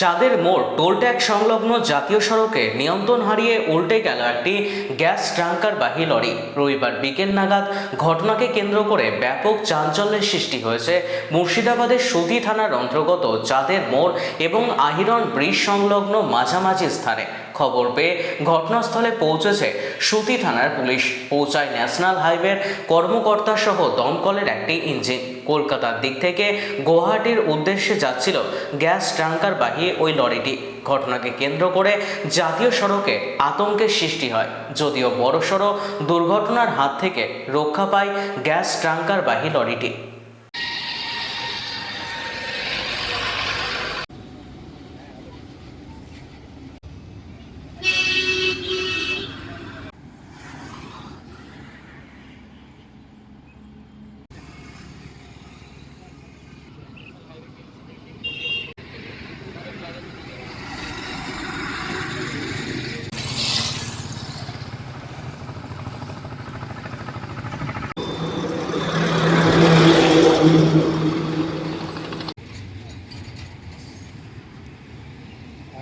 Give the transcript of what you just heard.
চাঁদের মোড় টোলট্যাগ সংলগ্ন জাতীয় সড়কে নিয়ন্ত্রণ হারিয়ে উল্টে গেল একটি গ্যাস ট্রাঙ্কার বাহী লরি। রবিবার বিকেল নাগাদ ঘটনাকে কেন্দ্র করে ব্যাপক চাঞ্চল্যের সৃষ্টি হয়েছে। মুর্শিদাবাদের সুতি থানার অন্তর্গত চাঁদের মোড় এবং আহিরন ব্রিজ সংলগ্ন মাঝামাঝি স্থানে। খবর পেয়ে ঘটনাস্থলে পৌঁছেছে সুতি থানার পুলিশ। পৌঁছায় ন্যাশনাল হাইওয়ের কর্মকর্তা সহ দমকলের একটি ইঞ্জিন। কলকাতার দিক থেকে গুয়াহাটির উদ্দেশ্যে যাচ্ছিল গ্যাস ট্যাঙ্কার বাহিয়ে ওই লরিটি। ঘটনাকে কেন্দ্র করে জাতীয় সড়কে আতঙ্কের সৃষ্টি হয়। যদিও বড়সড় দুর্ঘটনার হাত থেকে রক্ষা পায় গ্যাস ট্যাঙ্কার বাহী লরিটি।